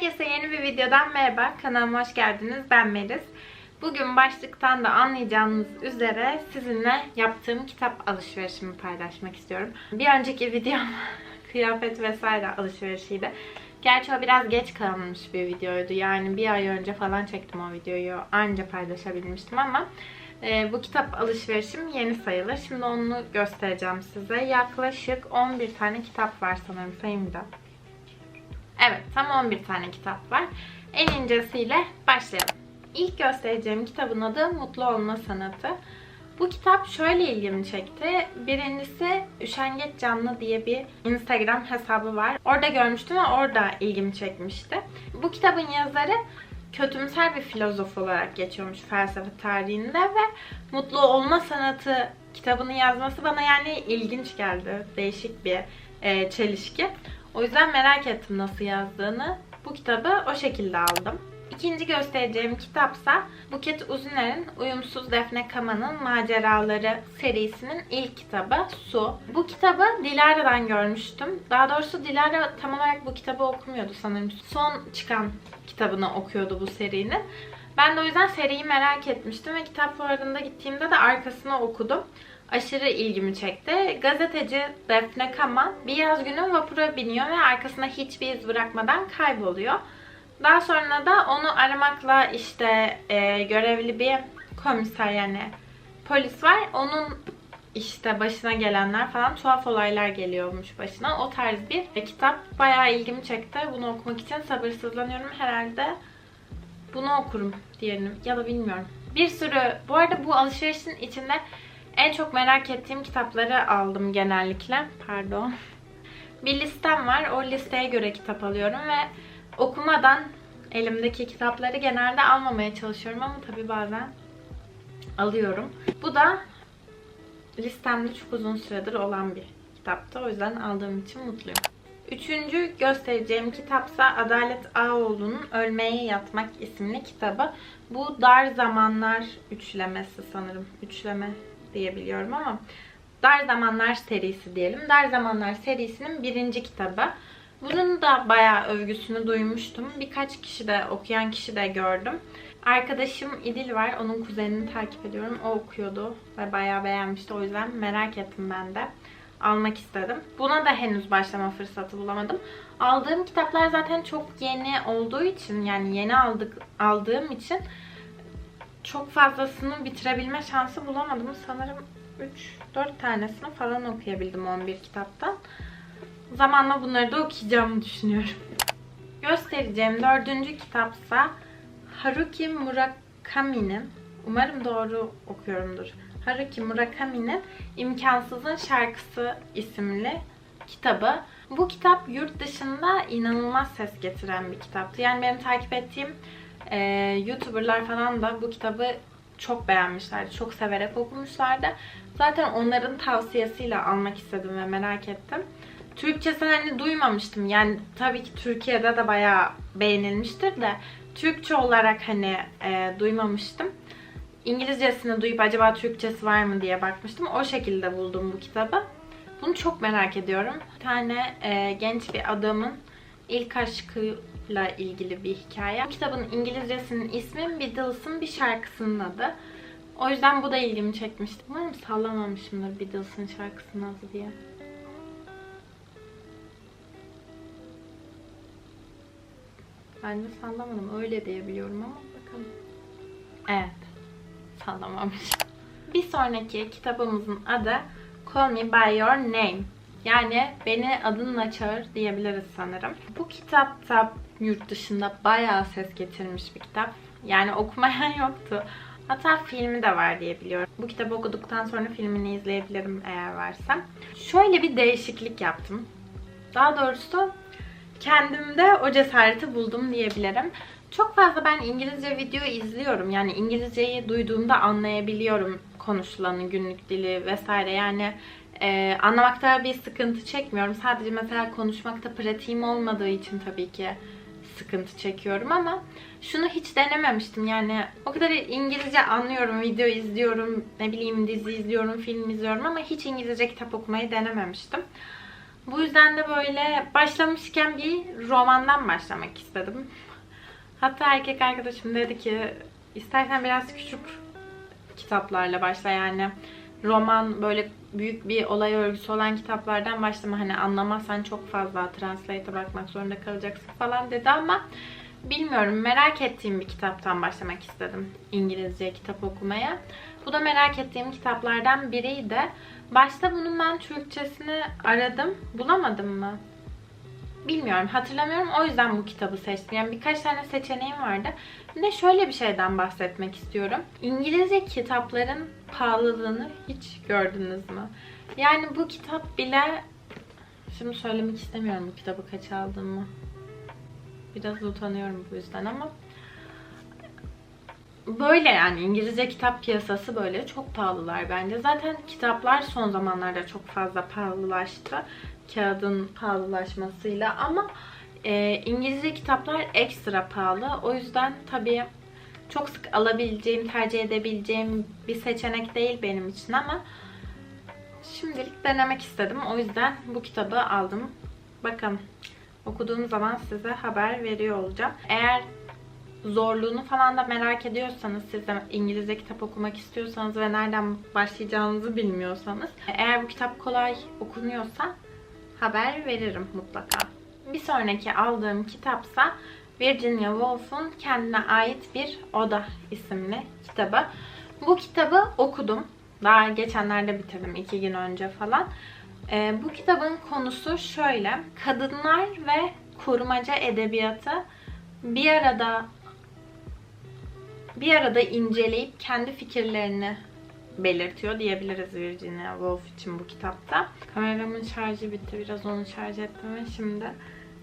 Herkese yeni bir videodan merhaba. Kanalıma hoş geldiniz. Ben Melis. Bugün başlıktan da anlayacağınız üzere sizinle yaptığım kitap alışverişimi paylaşmak istiyorum. Bir önceki videom kıyafet vesaire alışverişiydi. Gerçi o biraz geç kalmış bir videoydu. Yani bir ay önce falan çektim o videoyu. Anca paylaşabilmiştim ama e, bu kitap alışverişim yeni sayılır. Şimdi onu göstereceğim size. Yaklaşık 11 tane kitap var sanırım sayımda. Evet, tam 11 tane kitap var. En incesiyle başlayalım. İlk göstereceğim kitabın adı Mutlu Olma Sanatı. Bu kitap şöyle ilgimi çekti. Birincisi Üşengeç Canlı diye bir Instagram hesabı var. Orada görmüştüm ve orada ilgimi çekmişti. Bu kitabın yazarı kötümser bir filozof olarak geçiyormuş felsefe tarihinde ve Mutlu Olma Sanatı kitabını yazması bana yani ilginç geldi. Değişik bir e, çelişki. O yüzden merak ettim nasıl yazdığını. Bu kitabı o şekilde aldım. İkinci göstereceğim kitapsa Buket Uzuner'in Uyumsuz Defne Kama'nın Maceraları serisinin ilk kitabı Su. Bu kitabı Dilara'dan görmüştüm. Daha doğrusu Dilara tam olarak bu kitabı okumuyordu sanırım. Son çıkan kitabını okuyordu bu serinin. Ben de o yüzden seriyi merak etmiştim ve kitap fuarında gittiğimde de arkasını okudum aşırı ilgimi çekti. Gazeteci Defne Kama bir yaz günü vapura biniyor ve arkasına hiçbir iz bırakmadan kayboluyor. Daha sonra da onu aramakla işte e, görevli bir komiser yani polis var. Onun işte başına gelenler falan tuhaf olaylar geliyormuş başına. O tarz bir kitap bayağı ilgimi çekti. Bunu okumak için sabırsızlanıyorum. Herhalde bunu okurum diyelim ya da bilmiyorum. Bir sürü bu arada bu alışverişin içinde en çok merak ettiğim kitapları aldım genellikle. Pardon. Bir listem var. O listeye göre kitap alıyorum ve okumadan elimdeki kitapları genelde almamaya çalışıyorum ama tabii bazen alıyorum. Bu da listemde çok uzun süredir olan bir kitaptı. O yüzden aldığım için mutluyum. Üçüncü göstereceğim kitapsa Adalet Ağoğlu'nun Ölmeye Yatmak isimli kitabı. Bu Dar Zamanlar üçlemesi sanırım. Üçleme diyebiliyorum ama Dar Zamanlar serisi diyelim. Dar Zamanlar serisinin birinci kitabı. Bunun da bayağı övgüsünü duymuştum. Birkaç kişi de, okuyan kişi de gördüm. Arkadaşım İdil var. Onun kuzenini takip ediyorum. O okuyordu ve bayağı beğenmişti. O yüzden merak ettim ben de. Almak istedim. Buna da henüz başlama fırsatı bulamadım. Aldığım kitaplar zaten çok yeni olduğu için yani yeni aldık aldığım için çok fazlasını bitirebilme şansı bulamadım. Sanırım 3-4 tanesini falan okuyabildim 11 kitaptan. Zamanla bunları da okuyacağımı düşünüyorum. Göstereceğim dördüncü kitapsa Haruki Murakami'nin umarım doğru okuyorumdur. Haruki Murakami'nin İmkansızın Şarkısı isimli kitabı. Bu kitap yurt dışında inanılmaz ses getiren bir kitaptı. Yani benim takip ettiğim e, YouTuber'lar falan da bu kitabı çok beğenmişlerdi. Çok severek okumuşlardı. Zaten onların tavsiyesiyle almak istedim ve merak ettim. Türkçesini hani duymamıştım. Yani tabii ki Türkiye'de de bayağı beğenilmiştir de Türkçe olarak hani e, duymamıştım. İngilizcesini duyup acaba Türkçesi var mı diye bakmıştım. O şekilde buldum bu kitabı. Bunu çok merak ediyorum. Bir tane e, genç bir adamın ilk aşkıyla ilgili bir hikaye. Kitabın İngilizcesinin ismi Beatles'ın bir şarkısının adı. O yüzden bu da ilgimi çekmişti. Umarım sallamamışımdır Beatles'ın şarkısının adı diye. Ben de sallamadım. Öyle diyebiliyorum ama bakalım. Evet. Sallamamış. Bir sonraki kitabımızın adı Call Me By Your Name. Yani beni adınla çağır diyebiliriz sanırım. Bu kitap da yurt dışında bayağı ses getirmiş bir kitap. Yani okumayan yoktu. Hatta filmi de var diye biliyorum. Bu kitabı okuduktan sonra filmini izleyebilirim eğer varsa. Şöyle bir değişiklik yaptım. Daha doğrusu kendimde o cesareti buldum diyebilirim. Çok fazla ben İngilizce video izliyorum. Yani İngilizceyi duyduğumda anlayabiliyorum konuşulanı, günlük dili vesaire. Yani e, anlamakta bir sıkıntı çekmiyorum. Sadece mesela konuşmakta pratiğim olmadığı için tabii ki sıkıntı çekiyorum ama şunu hiç denememiştim. Yani o kadar İngilizce anlıyorum, video izliyorum, ne bileyim dizi izliyorum, film izliyorum ama hiç İngilizce kitap okumayı denememiştim. Bu yüzden de böyle başlamışken bir romandan başlamak istedim. Hatta erkek arkadaşım dedi ki istersen biraz küçük kitaplarla başla yani roman böyle büyük bir olay örgüsü olan kitaplardan başlama hani anlamazsan çok fazla translate'e bakmak zorunda kalacaksın falan dedi ama bilmiyorum merak ettiğim bir kitaptan başlamak istedim İngilizce kitap okumaya. Bu da merak ettiğim kitaplardan biriydi. Başta bunun ben Türkçesini aradım. Bulamadım mı? Bilmiyorum, hatırlamıyorum. O yüzden bu kitabı seçtim. Yani birkaç tane seçeneğim vardı. Bir de şöyle bir şeyden bahsetmek istiyorum. İngilizce kitapların pahalılığını hiç gördünüz mü? Yani bu kitap bile... Şimdi söylemek istemiyorum bu kitabı kaç aldığımı. Biraz utanıyorum bu yüzden ama böyle yani İngilizce kitap piyasası böyle çok pahalılar bence. Zaten kitaplar son zamanlarda çok fazla pahalılaştı. Kağıdın pahalılaşmasıyla ama e, İngilizce kitaplar ekstra pahalı. O yüzden tabii çok sık alabileceğim, tercih edebileceğim bir seçenek değil benim için ama şimdilik denemek istedim. O yüzden bu kitabı aldım. Bakın okuduğum zaman size haber veriyor olacağım. Eğer zorluğunu falan da merak ediyorsanız, siz de İngilizce kitap okumak istiyorsanız ve nereden başlayacağınızı bilmiyorsanız, eğer bu kitap kolay okunuyorsa haber veririm mutlaka. Bir sonraki aldığım kitapsa Virginia Woolf'un kendine ait bir oda isimli kitabı. Bu kitabı okudum. Daha geçenlerde bitirdim, iki gün önce falan. Ee, bu kitabın konusu şöyle. Kadınlar ve korumaca edebiyatı bir arada bir arada inceleyip kendi fikirlerini belirtiyor diyebiliriz Virginia Woolf için bu kitapta. Kameramın şarjı bitti. Biraz onu şarj ettim ve şimdi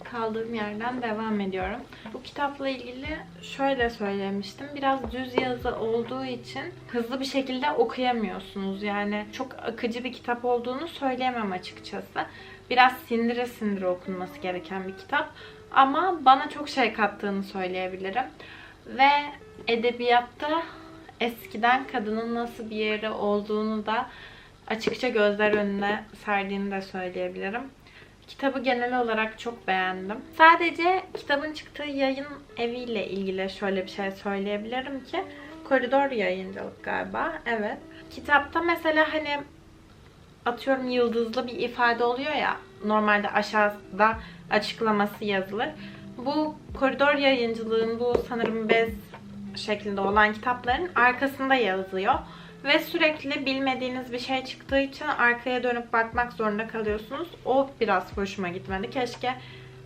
kaldığım yerden devam ediyorum. Bu kitapla ilgili şöyle söylemiştim. Biraz düz yazı olduğu için hızlı bir şekilde okuyamıyorsunuz. Yani çok akıcı bir kitap olduğunu söyleyemem açıkçası. Biraz sindire sindire okunması gereken bir kitap. Ama bana çok şey kattığını söyleyebilirim. Ve edebiyatta eskiden kadının nasıl bir yeri olduğunu da açıkça gözler önüne serdiğini de söyleyebilirim. Kitabı genel olarak çok beğendim. Sadece kitabın çıktığı yayın eviyle ilgili şöyle bir şey söyleyebilirim ki Koridor yayıncılık galiba. Evet. Kitapta mesela hani atıyorum yıldızlı bir ifade oluyor ya normalde aşağıda açıklaması yazılır. Bu koridor yayıncılığın bu sanırım bez şeklinde olan kitapların arkasında yazıyor. Ve sürekli bilmediğiniz bir şey çıktığı için arkaya dönüp bakmak zorunda kalıyorsunuz. O biraz hoşuma gitmedi. Keşke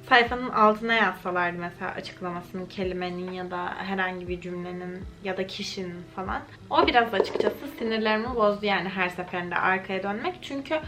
sayfanın altına yazsalardı mesela açıklamasını kelimenin ya da herhangi bir cümlenin ya da kişinin falan. O biraz açıkçası sinirlerimi bozdu yani her seferinde arkaya dönmek. Çünkü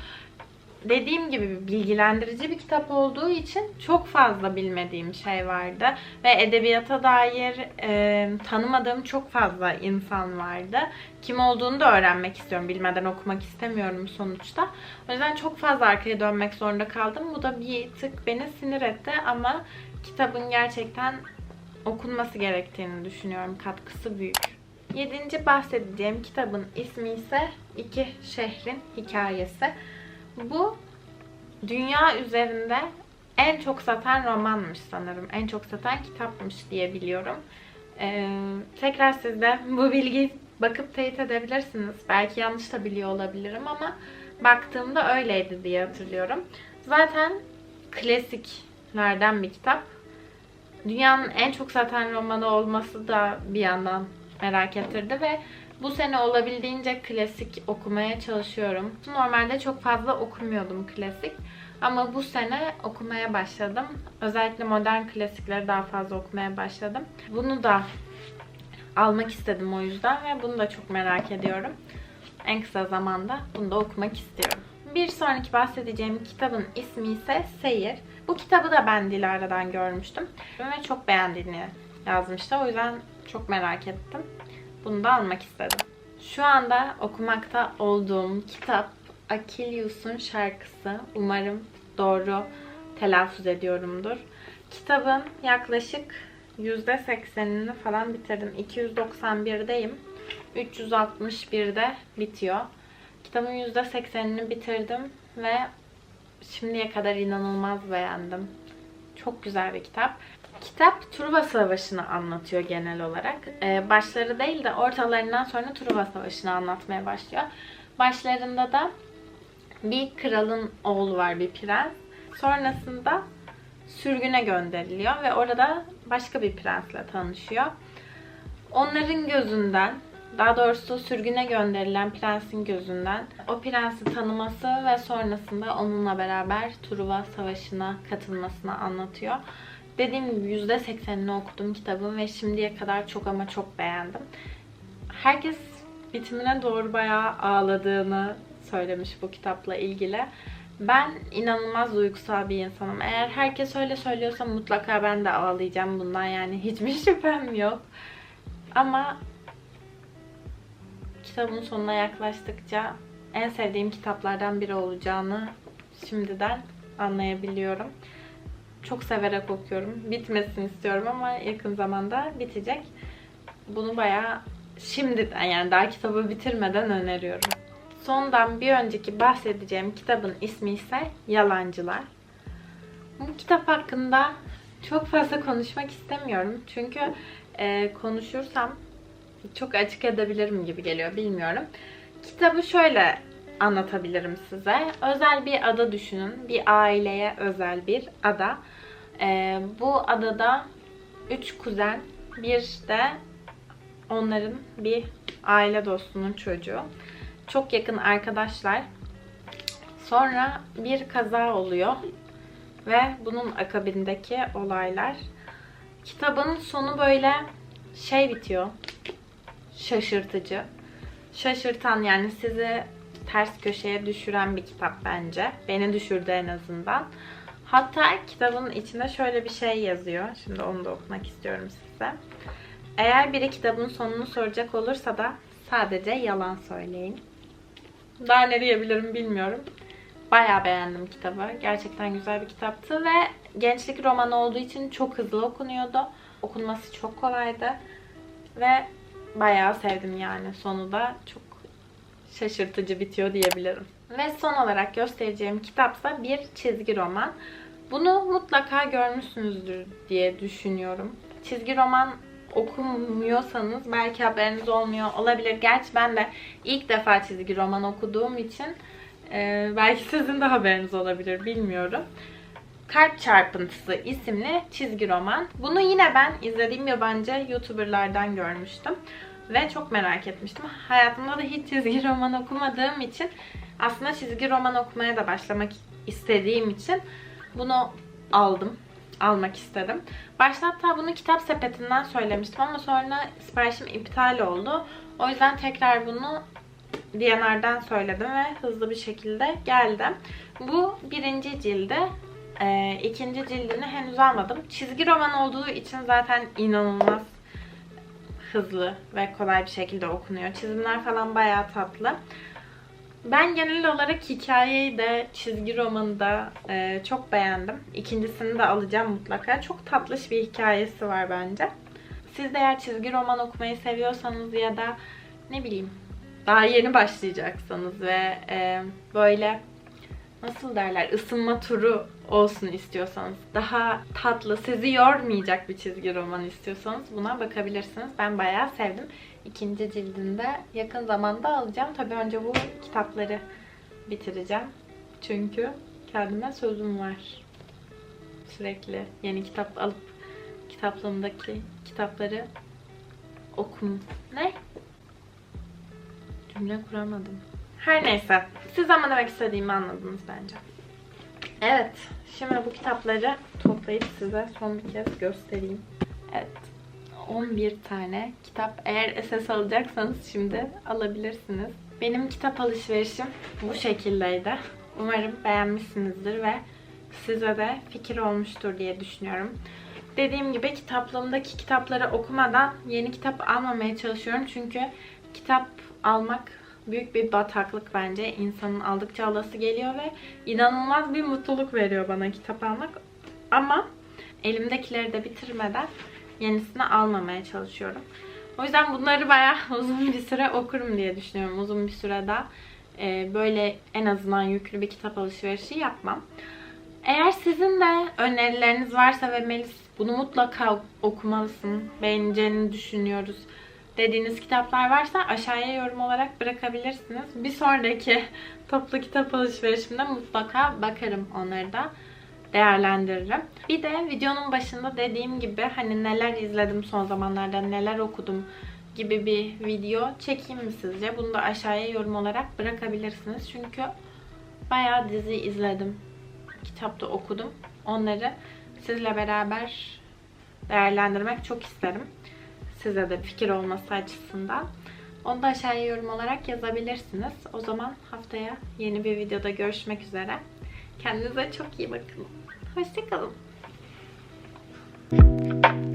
dediğim gibi bilgilendirici bir kitap olduğu için çok fazla bilmediğim şey vardı. Ve edebiyata dair e, tanımadığım çok fazla insan vardı. Kim olduğunu da öğrenmek istiyorum. Bilmeden okumak istemiyorum sonuçta. O yüzden çok fazla arkaya dönmek zorunda kaldım. Bu da bir tık beni sinir etti ama kitabın gerçekten okunması gerektiğini düşünüyorum. Katkısı büyük. Yedinci bahsedeceğim kitabın ismi ise İki Şehrin Hikayesi. Bu dünya üzerinde en çok satan romanmış sanırım. En çok satan kitapmış diye biliyorum. Ee, tekrar siz de bu bilgiyi bakıp teyit edebilirsiniz. Belki yanlış da biliyor olabilirim ama baktığımda öyleydi diye hatırlıyorum. Zaten klasiklerden bir kitap. Dünyanın en çok satan romanı olması da bir yandan merak ettirdi ve bu sene olabildiğince klasik okumaya çalışıyorum. Normalde çok fazla okumuyordum klasik. Ama bu sene okumaya başladım. Özellikle modern klasikleri daha fazla okumaya başladım. Bunu da almak istedim o yüzden ve bunu da çok merak ediyorum. En kısa zamanda bunu da okumak istiyorum. Bir sonraki bahsedeceğim kitabın ismi ise Seyir. Bu kitabı da ben Dilara'dan görmüştüm. Ve çok beğendiğini yazmıştı. O yüzden çok merak ettim. Bunu da almak istedim. Şu anda okumakta olduğum kitap Akilius'un şarkısı. Umarım doğru telaffuz ediyorumdur. Kitabın yaklaşık %80'ini falan bitirdim. 291'deyim. 361'de bitiyor. Kitabın %80'ini bitirdim ve şimdiye kadar inanılmaz beğendim. Çok güzel bir kitap. Kitap Truva Savaşı'nı anlatıyor genel olarak. Ee, başları değil de ortalarından sonra Truva Savaşı'nı anlatmaya başlıyor. Başlarında da bir kralın oğlu var, bir prens. Sonrasında sürgüne gönderiliyor ve orada başka bir prensle tanışıyor. Onların gözünden, daha doğrusu sürgüne gönderilen prensin gözünden o prensi tanıması ve sonrasında onunla beraber Truva Savaşı'na katılmasını anlatıyor. Dediğim gibi %80'ini okudum kitabın ve şimdiye kadar çok ama çok beğendim. Herkes bitimine doğru bayağı ağladığını söylemiş bu kitapla ilgili. Ben inanılmaz duygusal bir insanım. Eğer herkes öyle söylüyorsa mutlaka ben de ağlayacağım bundan yani hiçbir şüphem yok. Ama kitabın sonuna yaklaştıkça en sevdiğim kitaplardan biri olacağını şimdiden anlayabiliyorum. Çok severek okuyorum. Bitmesin istiyorum ama yakın zamanda bitecek. Bunu bayağı şimdiden yani daha kitabı bitirmeden öneriyorum. Sondan bir önceki bahsedeceğim kitabın ismi ise Yalancılar. Bu kitap hakkında çok fazla konuşmak istemiyorum. Çünkü e, konuşursam çok açık edebilirim gibi geliyor bilmiyorum. Kitabı şöyle anlatabilirim size. Özel bir ada düşünün. Bir aileye özel bir ada. E, bu adada üç kuzen, bir de onların bir aile dostunun çocuğu. Çok yakın arkadaşlar. Sonra bir kaza oluyor ve bunun akabindeki olaylar. Kitabın sonu böyle şey bitiyor. Şaşırtıcı. Şaşırtan yani sizi ters köşeye düşüren bir kitap bence. Beni düşürdü en azından. Hatta kitabın içinde şöyle bir şey yazıyor. Şimdi onu da okumak istiyorum size. Eğer biri kitabın sonunu soracak olursa da sadece yalan söyleyin. Daha ne diyebilirim bilmiyorum. Bayağı beğendim kitabı. Gerçekten güzel bir kitaptı ve gençlik romanı olduğu için çok hızlı okunuyordu. Okunması çok kolaydı. Ve bayağı sevdim yani. Sonu da çok şaşırtıcı bitiyor diyebilirim. Ve son olarak göstereceğim kitapsa bir çizgi roman. Bunu mutlaka görmüşsünüzdür diye düşünüyorum. Çizgi roman okumuyorsanız belki haberiniz olmuyor olabilir. Gerçi ben de ilk defa çizgi roman okuduğum için e, belki sizin de haberiniz olabilir bilmiyorum. Kalp Çarpıntısı isimli çizgi roman. Bunu yine ben izlediğim yabancı YouTuber'lardan görmüştüm. Ve çok merak etmiştim. Hayatımda da hiç çizgi roman okumadığım için aslında çizgi roman okumaya da başlamak istediğim için bunu aldım. Almak istedim. Başta hatta bunu kitap sepetinden söylemiştim ama sonra siparişim iptal oldu. O yüzden tekrar bunu DNR'den söyledim ve hızlı bir şekilde geldi. Bu birinci cildi. Ee, ikinci cildini henüz almadım. Çizgi roman olduğu için zaten inanılmaz hızlı ve kolay bir şekilde okunuyor. Çizimler falan bayağı tatlı. Ben genel olarak hikayeyi de çizgi romanı da e, çok beğendim. İkincisini de alacağım mutlaka. Çok tatlış bir hikayesi var bence. Siz de eğer çizgi roman okumayı seviyorsanız ya da ne bileyim daha yeni başlayacaksanız ve e, böyle nasıl derler ısınma turu olsun istiyorsanız, daha tatlı, sizi yormayacak bir çizgi roman istiyorsanız buna bakabilirsiniz. Ben bayağı sevdim. İkinci cildinde yakın zamanda alacağım. Tabii önce bu kitapları bitireceğim. Çünkü kendime sözüm var. Sürekli yeni kitap alıp kitaplığımdaki kitapları okum. Ne? Cümle kuramadım. Her neyse. Siz ama demek istediğimi anladınız bence. Evet. Şimdi bu kitapları toplayıp size son bir kez göstereyim. Evet. 11 tane kitap. Eğer SS alacaksanız şimdi alabilirsiniz. Benim kitap alışverişim bu şekildeydi. Umarım beğenmişsinizdir ve size de fikir olmuştur diye düşünüyorum. Dediğim gibi kitaplığımdaki kitapları okumadan yeni kitap almamaya çalışıyorum. Çünkü kitap almak büyük bir bataklık bence. İnsanın aldıkça alası geliyor ve inanılmaz bir mutluluk veriyor bana kitap almak. Ama elimdekileri de bitirmeden yenisini almamaya çalışıyorum. O yüzden bunları bayağı uzun bir süre okurum diye düşünüyorum. Uzun bir süre daha e, böyle en azından yüklü bir kitap alışverişi yapmam. Eğer sizin de önerileriniz varsa ve Melis bunu mutlaka okumalısın, beğeneceğini düşünüyoruz dediğiniz kitaplar varsa aşağıya yorum olarak bırakabilirsiniz. Bir sonraki toplu kitap alışverişimde mutlaka bakarım onları da değerlendiririm. Bir de videonun başında dediğim gibi hani neler izledim son zamanlarda, neler okudum gibi bir video çekeyim mi sizce? Bunu da aşağıya yorum olarak bırakabilirsiniz. Çünkü bayağı dizi izledim. Kitapta okudum. Onları sizle beraber değerlendirmek çok isterim size de fikir olması açısından. Onu da aşağıya yorum olarak yazabilirsiniz. O zaman haftaya yeni bir videoda görüşmek üzere. Kendinize çok iyi bakın. Hoşçakalın. Thank you.